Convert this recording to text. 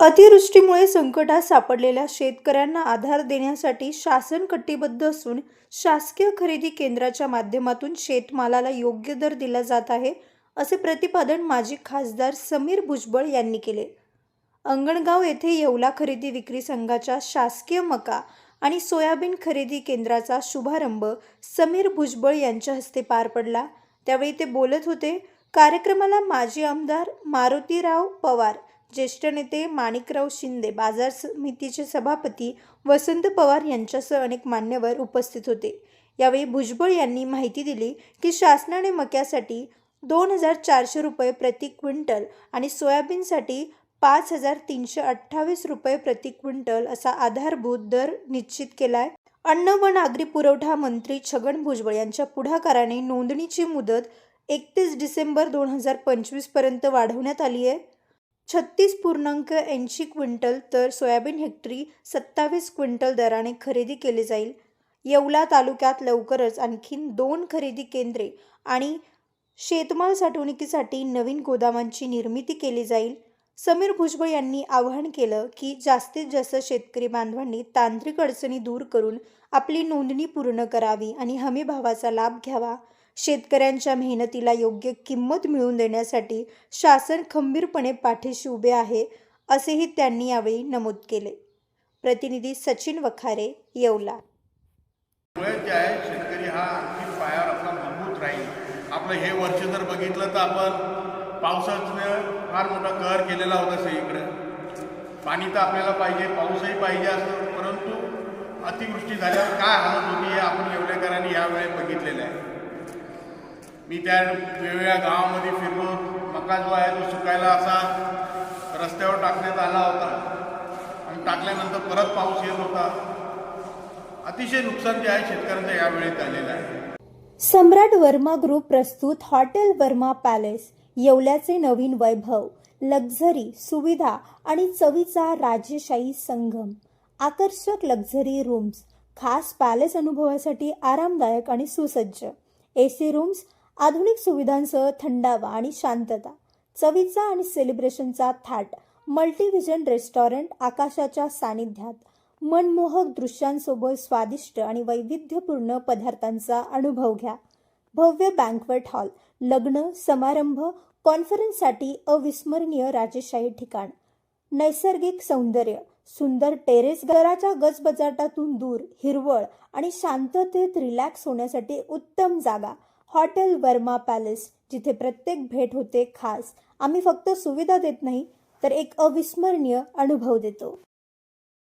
अतिवृष्टीमुळे संकटात सापडलेल्या शेतकऱ्यांना आधार देण्यासाठी शासन कटिबद्ध असून शासकीय खरेदी केंद्राच्या माध्यमातून शेतमालाला योग्य दर दिला जात आहे असे प्रतिपादन माजी खासदार समीर भुजबळ यांनी केले. अंगणगाव येथे येवला खरेदी विक्री संघाच्या शासकीय मका आणि सोयाबीन खरेदी केंद्राचा शुभारंभ समीर भुजबळ यांच्या हस्ते पार पडला. त्यावेळी ते बोलत होते कार्यक्रमाला माजी आमदार मारुतीराव पवार ज्येष्ठ नेते माणिकराव शिंदे बाजार समितीचे सभापती वसंत पवार यांच्यासह अनेक मान्यवर उपस्थित होते. यावेळी भुजबळ यांनी माहिती दिली की शासनाने मक्यासाठी दोन हजार चारशे रुपये प्रति क्विंटल आणि सोयाबीनसाठी पाच हजार तीनशे अठ्ठावीस रुपये प्रति क्विंटल असा आधारभूत दर निश्चित केला आहे अन्न व नागरी पुरवठा मंत्री छगन भुजबळ यांच्या पुढाकाराने नोंदणीची मुदत एकतीस डिसेंबर दोन हजार पंचवीसपर्यंत वाढवण्यात आली आहे. छत्तीस पूर्णांक ऐंशी क्विंटल तर सोयाबीन हेक्टरी सत्तावीस क्विंटल दराने खरेदी केली जाईल. येवला तालुक्यात लवकरच आणखीन दोन खरेदी केंद्रे आणि शेतमाल साठवणुकीसाठी नवीन गोदामांची निर्मिती केली जाईल. समीर भुजबळ यांनी आवाहन केलं की जास्तीत जास्त शेतकरी बांधवांनी तांत्रिक अडचणी दूर करून आपली नोंदणी पूर्ण करावी आणि हमीभावाचा लाभ घ्यावा. शेतकऱ्यांच्या मेहनतीला योग्य किंमत मिळवून देण्यासाठी शासन खंबीरपणे पाठीशी उभे आहे असेही त्यांनी यावेळी नमूद केले. प्रतिनिधी सचिन वखारे येवला. जे आहे शेतकरी हा आणखी पायावर आपला मजबूत राहील. आपलं हे वर्ष जर बघितलं तर आपण पावसाचं फार मोठा कहर केलेला होता सगळीकडे. पाणी तर आपल्याला पाहिजे पाऊसही पाहिजे असं परंतु अतिवृष्टी झाल्यावर काय हालत होती हे आपण येवलेकरांनी यावेळी बघितलेलं आहे. मी त्या वेगवेगळ्या गावामध्ये फिरलो मका जो आहे तो सुकायला असा रस्त्यावर टाकण्यात आला होता. आणि टाकल्यानंतर परत पाऊस येत होता. अतिशय नुकसान जे आहे शेतकऱ्यांचं यावेळी झालेलं आहे. सम्राट वर्मा ग्रुप प्रस्तुत हॉटेल वर्मा पॅलेस येवल्याचे नवीन वैभव लक्झरी सुविधा आणि चवीचा राजेशाही संगम आकर्षक लक्झरी रूम्स खास पॅलेस अनुभवासाठी आरामदायक आणि सुसज्ज. ए सी रूम्स आधुनिक सुविधांसह थंडावा आणि शांतता चवीचा आणि सेलिब्रेशनचा थाट मल्टीव्हिजन रेस्टॉरंट आकाशाच्या सानिध्यात मनमोहक दृश्यांसोबत स्वादिष्ट आणि वैविध्यपूर्ण पदार्थांचा अनुभव घ्या. भव्य बँकवेट हॉल लग्न समारंभ कॉन्फरन्ससाठी अविस्मरणीय राजेशाही ठिकाण. नैसर्गिक सौंदर्य सुंदर टेरेस घराच्या गजबजाटातून दूर हिरवळ आणि शांततेत रिलॅक्स होण्यासाठी उत्तम जागा. हॉटेल वर्मा पॅलेस जिथे प्रत्येक भेट होते खास. आम्ही फक्त सुविधा देत नाही तर एक अविस्मरणीय अनुभव देतो.